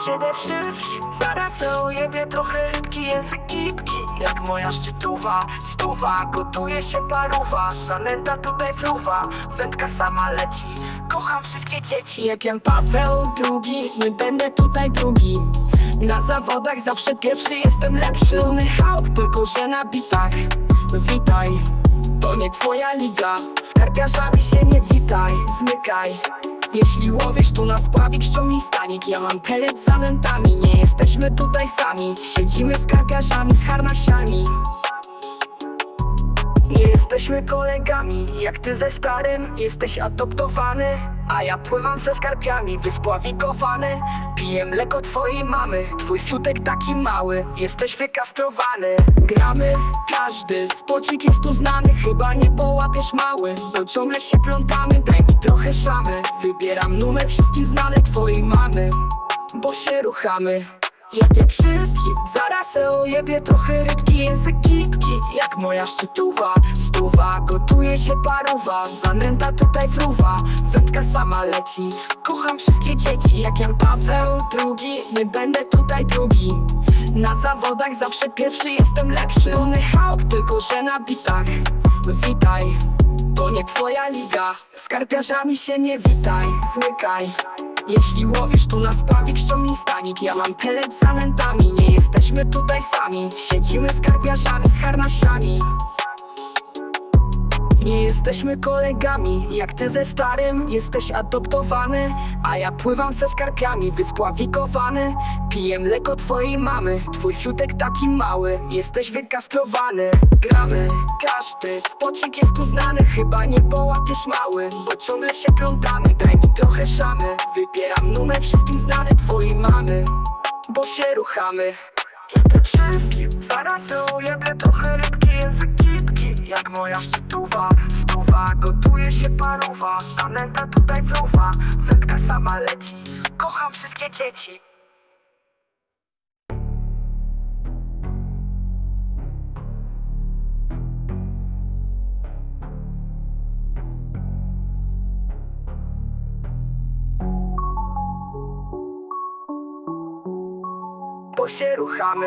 przede wszystkim Zaraz ujebie trochę rybki, język gipki Jak moja szczytuwa, stuwa Gotuje się paruwa, zanęta tutaj fruwa Wędka sama leci, kocham wszystkie dzieci. Jan Paweł II, nie będę tutaj drugi. Na zawodach zawsze pierwszy jestem lepszy. Luny hałk, tylko że na bitach. Witaj, to nie twoja liga. Z karpiarzami się nie witaj, zmykaj jeśli łowisz tu na spławik, ściągnij stanik. Ja mam pelet z zanętami, nie jesteśmy tutaj sami. Siedzimy z karpiarzami, z harnasiami. Nie jesteśmy kolegami, jak ty ze starym Jesteś adoptowany, a ja pływam ze skarpiami Wyspławikowany, piję mleko twojej mamy Twój fiutek taki mały, jesteś wykastrowany. Gramy, każdy, spocik jest tu znany Chyba nie połapiesz mały, bo ciągle się plątamy. Daj mi trochę szamy, wybieram numer wszystkim znany twojej mamy Bo się ruchamy. Jedzie wszystkim, zaraz se ojebie trochę rybki, język gipki Jak moja szczytuwa, stuwa, gotuje się paruwa Zanęta tutaj fruwa, wędka sama leci. Kocham wszystkie dzieci, jak Jan Paweł II Nie będę tutaj drugi. Na zawodach zawsze pierwszy jestem lepszy. Tony Hawk, że na bitach. Witaj, to nie twoja liga. Z karpiarzami się nie witaj, zmykaj. Jeśli łowisz tu na spawik, ściągnij stanik. Ja mam pelet z zanętami, nie jesteśmy tutaj sami. Siedzimy z z harnasiami nie jesteśmy kolegami, jak ty ze starym Jesteś adoptowany, a ja pływam ze skarpiami Wyspławikowany, piję mleko twojej mamy Twój fiutek taki mały, jesteś wykastrowany. Gramy, każdy, spocik jest tu znany Chyba nie połapiesz mały, bo ciągle się plątamy Daj mi trochę szamy, wybieram numer wszystkim znany twojej mamy Bo się ruchamy. Wszystkim Zaraz się ujebie trochę rybki, język tutaj fruwa Wędka sama leci, kocham wszystkie dzieci. Bo się ruchamy